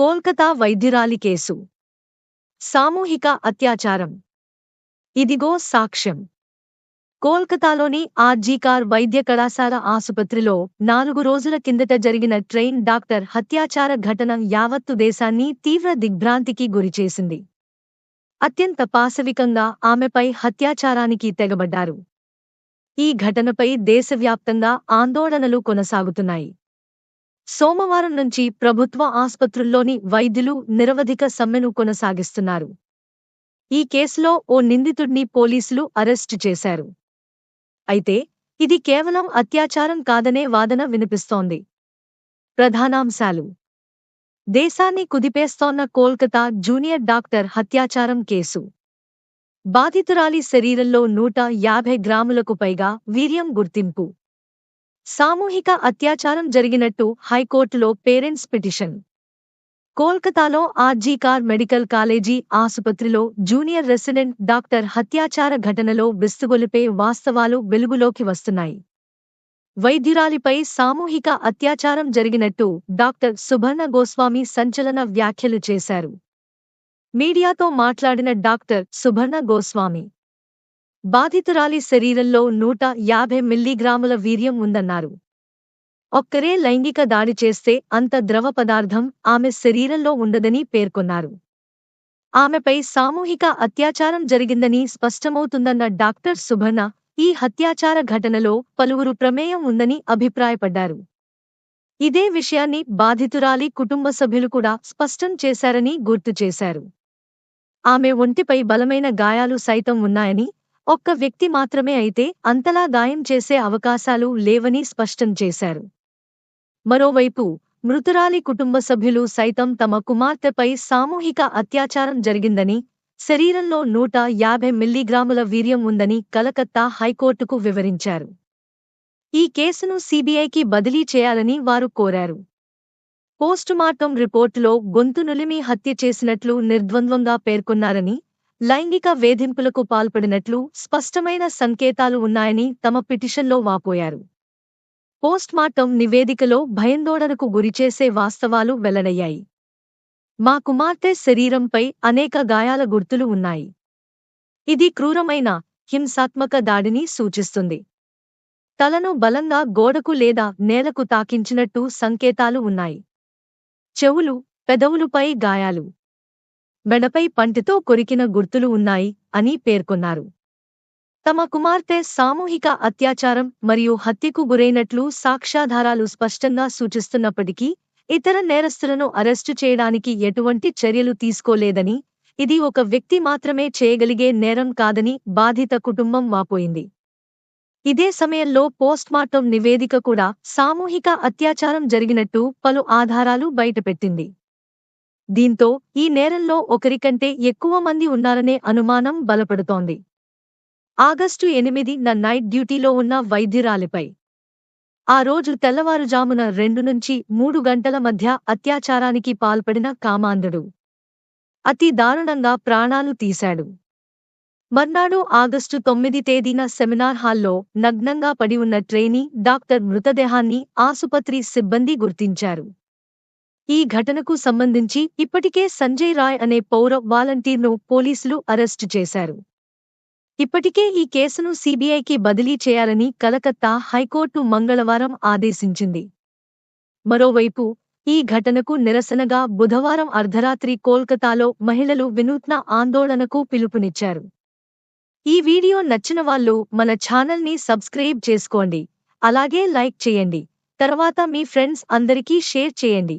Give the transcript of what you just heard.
Kolkata వైద్యురాలి case. సామూహిక అత్యాచారం. ఇదిగో సాక్ష్యం. కోల్కతాలోని ఆర్జీకార్ వైద్య కళాశాల ఆసుపత్రిలో నాలుగు రోజుల కిందట జరిగిన ట్రైన్ డాక్టర్ హత్యాచార ఘటన యావత్తు దేశాన్ని తీవ్ర దిగ్భ్రాంతికి గురిచేసింది. అత్యంత పాశవికంగా ఆమెపై హత్యాచారానికి తెగబడ్డారు. ఈ ఘటనపై దేశవ్యాప్తంగా ఆందోళనలు కొనసాగుతున్నాయి. సోమవారం నుంచి ప్రభుత్వ ఆసుపత్రుల్లోని వైద్యులు నిరవధిక సమ్మెను కొనసాగిస్తున్నారు. ఈ కేసులో ఓ నిందితుడిని పోలీసులు అరెస్టు చేశారు. అయితే ఇది కేవలం అత్యాచారం కాదనే వాదన వినిపిస్తోంది. ప్రధానాంశాలు. దేశాన్ని కుదిపేస్తోన్న కోల్కతా జూనియర్ డాక్టర్ హత్యాచారం కేసు. బాధితురాలి శరీరంలో నూట యాభై గ్రాములకు పైగా వీర్యం గుర్తింపు. సామూహిక అత్యాచారం జరిగినట్టు హైకోర్టులో పేరెంట్స్ పిటిషన్. కోల్కతాలో ఆర్జీకార్ మెడికల్ కాలేజీ ఆసుపత్రిలో జూనియర్ రెసిడెంట్ డాక్టర్ హత్యాచార ఘటనలో విస్తుగొలిపే వాస్తవాలు వెలుగులోకి వస్తున్నాయి. వైద్యురాలిపై సామూహిక అత్యాచారం జరిగినట్టు డాక్టర్ సుభర్ణ గోస్వామి సంచలన వ్యాఖ్యలు చేశారు. మీడియాతో మాట్లాడిన డాక్టర్ సుభర్ణ గోస్వామి బాధితురాలి శరీరంలో నూట యాభై మిల్లీగ్రాముల వీర్యం ఉందన్నారు. ఒక్కరే లైంగిక దాడి చేస్తే అంత ద్రవ పదార్థం ఆమె శరీరంలో ఉండదని పేర్కొన్నారు. ఆమెపై సామూహిక అత్యాచారం జరిగిందని స్పష్టమవుతుందన్న డాక్టర్ సుభర్ణ ఈ హత్యాచార ఘటనలో పలువురు ప్రమేయం ఉందని అభిప్రాయపడ్డారు. ఇదే విషయాన్ని బాధితురాలి కుటుంబ సభ్యులు కూడా స్పష్టం చేశారని గుర్తు చేశారు. ఆమె ఒంటిపై బలమైన గాయాలు సైతం ఉన్నాయని ఒక్క వ్యక్తి మాత్రమే అయితే అంతలా గాయం చేసే అవకాశాలు లేవని స్పష్టం చేశారు. మరోవైపు మృతురాలి కుటుంబ సభ్యులు సైతం తమ కుమార్తెపై సామూహిక అత్యాచారం జరిగిందని శరీరంలో నూట యాభై మిల్లీగ్రాముల వీర్యం ఉందని కలకత్తా హైకోర్టుకు వివరించారు. ఈ కేసును సీబీఐకి బదిలీ చేయాలని వారు కోరారు. పోస్టుమార్టం రిపోర్టులో గొంతు నులిమి హత్య చేసినట్లు నిర్ద్వంద్వంగా పేర్కొన్నారని లైంగిక వేధింపులకు పాల్పడినట్లు స్పష్టమైన సంకేతాలు ఉన్నాయని తమ పిటిషన్లో వాపోయారు. పోస్ట్మార్టం నివేదికలో భయందోడనకు గురిచేసే వాస్తవాలు వెల్లడయ్యాయి. మా కుమార్తె శరీరంపై అనేక గాయాల గుర్తులు ఉన్నాయి. ఇది క్రూరమైన హింసాత్మక దాడిని సూచిస్తుంది. తలను బలంగా గోడకు లేదా నేలకు తాకించినట్టు సంకేతాలు ఉన్నాయి. చెవులు పెదవులుపై గాయాలు. మెడపై పంటితో కొరికిన గుర్తులు ఉన్నాయి అని పేర్కొన్నారు. తమ కుమార్తె సామూహిక అత్యాచారం మరియు హత్యకు గురైనట్లు సాక్ష్యాధారాలు స్పష్టంగా సూచిస్తున్నప్పటికీ ఇతర నేరస్తులను అరెస్టు చేయడానికి ఎటువంటి చర్యలు తీసుకోలేదని ఇది ఒక వ్యక్తి మాత్రమే చేయగలిగే నేరం కాదని బాధిత కుటుంబం వాపోయింది. ఇదే సమయంలో పోస్ట్మార్టం నివేదిక కూడా సామూహిక అత్యాచారం జరిగినట్టు పలు ఆధారాలు బయటపెట్టింది. దీంతో ఈ నేరంలో ఒకరికంటే ఎక్కువ మంది ఉన్నారనే అనుమానం బలపడుతోంది. ఆగస్టు ఎనిమిది న నైట్ డ్యూటీలో ఉన్న వైద్యురాలిపై. ఆ రోజు తెల్లవారుజామున రెండు నుంచి మూడు గంటల మధ్య అత్యాచారానికి పాల్పడిన కామాంధుడు. అతి దారుణంగా ప్రాణాలు తీశాడు. మర్నాడు ఆగస్టు తొమ్మిది తేదీన సెమినార్ హాల్లో నగ్నంగా పడి ఉన్న ట్రైనీ డాక్టర్ మృతదేహాన్ని ఆసుపత్రి సిబ్బంది గుర్తించారు. ఈ ఘటనకు సంబంధించి ఇప్పటికే సంజయ్ రాయ్ అనే పౌర వాలంటీర్ను పోలీసులు అరెస్టు చేశారు. ఇప్పటికే ఈ కేసును సీబీఐకి బదిలీ చేయాలని కలకత్తా హైకోర్టు మంగళవారం ఆదేశించింది. మరోవైపు ఈ ఘటనకు నిరసనగా బుధవారం అర్ధరాత్రి కోల్కతాలో మహిళలు వినూత్న ఆందోళనకు పిలుపునిచ్చారు. ఈ వీడియో నచ్చిన వాళ్ళు మన ఛానల్ని సబ్స్క్రైబ్ చేసుకోండి. అలాగే లైక్ చేయండి. తర్వాత మీ ఫ్రెండ్స్ అందరికీ షేర్ చేయండి.